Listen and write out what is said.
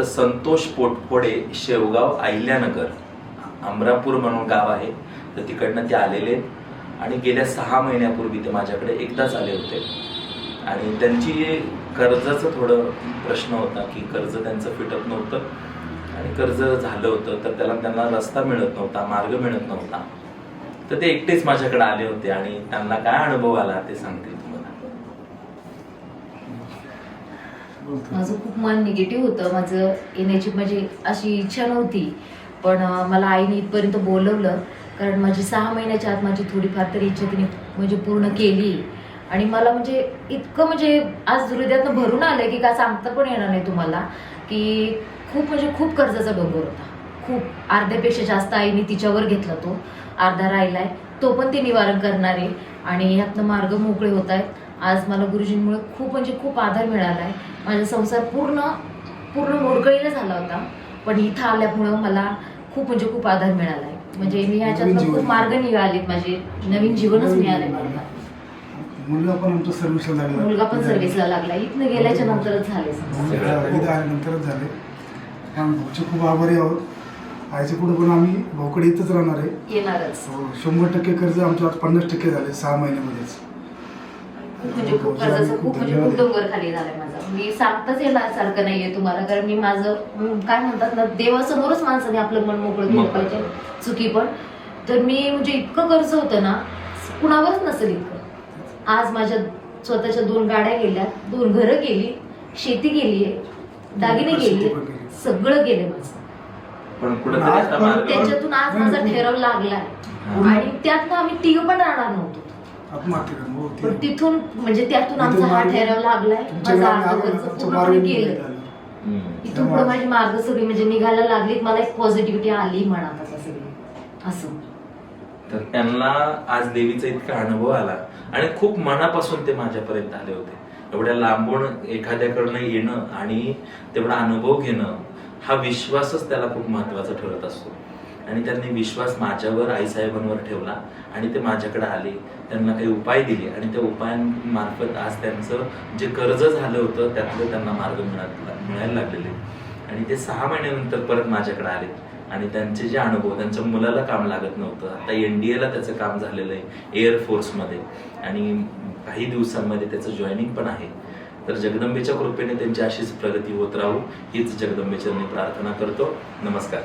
तर संतोष पोटफोडे शेवगाव आहिल्यानगर अमरापूर म्हणून गाव आहे. तर तिकडनं ते आलेले आहेत. आणि गेल्या सहा महिन्यापूर्वी ते माझ्याकडे एकदाच आले होते. आणि त्यांची कर्जाचं थोडं प्रश्न होता की कर्ज त्यांचं फिटत नव्हतं. आणि कर्ज झालं होतं तर त्याला त्यांना रस्ता मिळत नव्हता मार्ग मिळत नव्हता. तर ते एकटेच माझ्याकडे आले होते आणि त्यांना काय अनुभव आला ते सांगतील तुम्हाला माझं खूप मन निगेटिव्ह होतं. माझं येण्याची म्हणजे अशी इच्छा नव्हती. पण मला आईने इथपर्यंत बोलवलं. कारण माझी सहा महिन्याच्या आत माझी थोडीफार तरी इच्छा तिने म्हणजे पूर्ण केली. आणि मला म्हणजे इतकं म्हणजे आज हृदयातनं भरून आलं की काय सांगता पण येणार नाही तुम्हाला की खूप म्हणजे खूप कर्जाचा डोंगर होता. खूप अर्ध्यापेक्षा जास्त आईने तिच्यावर घेतला तो. अर्धा राहिलाय. तो पण ती निवारण करणार आहे. आणि यातनं मार्ग मोकळे होत आहेत. आज मला गुरुजींमुळे खूप म्हणजे खूप आधार मिळाला आहे माझा संसार पूर्ण पूर्ण मोडकळीला झाला होता. पण इथं आल्यामुळं मला खूप म्हणजे खूप आधार मिळाला आहे म्हणजे मी ह्याच्यातनं नवीन खूप. मार्ग निघालेत माझे. नवीन जीवनच मिळालंय मला. मुलगा पण आमचा सर्व्हिसला लागला. मुलगा पण सर्व्हिसला लागला. इथनं गेल्याच्या नंतरच झाले आल्यानंतरच झाले खूप आभारी आहोत. आईच्या पुढे पण आम्ही भाऊकडे इथंच राहणार आहे. येणारच. हो, शंभर टक्के कर्ज आमचं आज पन्नास टक्के झाले सहा महिन्यामध्येच. खूप म्हणजे खूप कर्जाचं खूप म्हणजे खूप डोंगर खाली झालाय माझा. मी सांगताच येणार सारखं नाहीये तुम्हाला कारण मी माझं हम्म, काय म्हणतात ना देवासमोरच माणसाने आपलं मन मोकळं केलं मोकळं. पाहिजे चुकी पण. तर मी म्हणजे इतकं कर्ज होतं ना कुणावरच नसेल इतकं. आज माझ्या स्वतःच्या दोन गाड्या गेल्या दोन घरं गेली शेती गेली दागिने शेती गेली पण गेली. सगळं गेले माझं. पण मार्ग त्याच्यातून आज माझा ठेराव लागलाय. आणि त्यातनं आम्ही तिघ पण राहणार नव्हतो. आत्महत्या करून, हो, ते- पण तिथून म्हणजे त्यातून आमचा हा ठराव लागलाय तुमच्या माझा आमचं पूर्णपणे मार्ग निघाला. इथून पुढे माझी मार्ग सगळी म्हणजे निघायला लागली. मला एक पॉझिटिव्हिटी आली सगळी. असं. तर त्यांना आज देवीचा इतका अनुभव आला. आणि खूप मनापासून ते माझ्यापर्यंत आले होते. एवढ्या लांबून एखाद्याकडनं येणं आणि तेवढा अनुभव घेणं हा विश्वासच त्याला खूप महत्त्वाचा ठरत असतो. आणि त्यांनी विश्वास माझ्यावर आईसाहेबांवर ठेवला आणि ते माझ्याकडे आले. त्यांना काही उपाय दिले आणि त्या उपायांमार्फत आज त्यांचं जे कर्ज झालं होतं त्यातलं त्यांना मार्ग मिळत मिळायला लागलेले. आणि ते सहा महिन्यानंतर परत माझ्याकडे आले. आणि त्यांचे जे अनुभव त्यांच्या मुलाला काम लागत नव्हतं. आता एन डी एला त्याचं काम झालेलं आहे एअरफोर्समध्ये आणि काही दिवसांमध्ये त्याचं जॉईनिंग पण आहे. तर जगदंबेच्या कृपेने त्यांची अशीच प्रगती होत राहू हीच जगदंबेच्या प्रार्थना करतो. नमस्कार.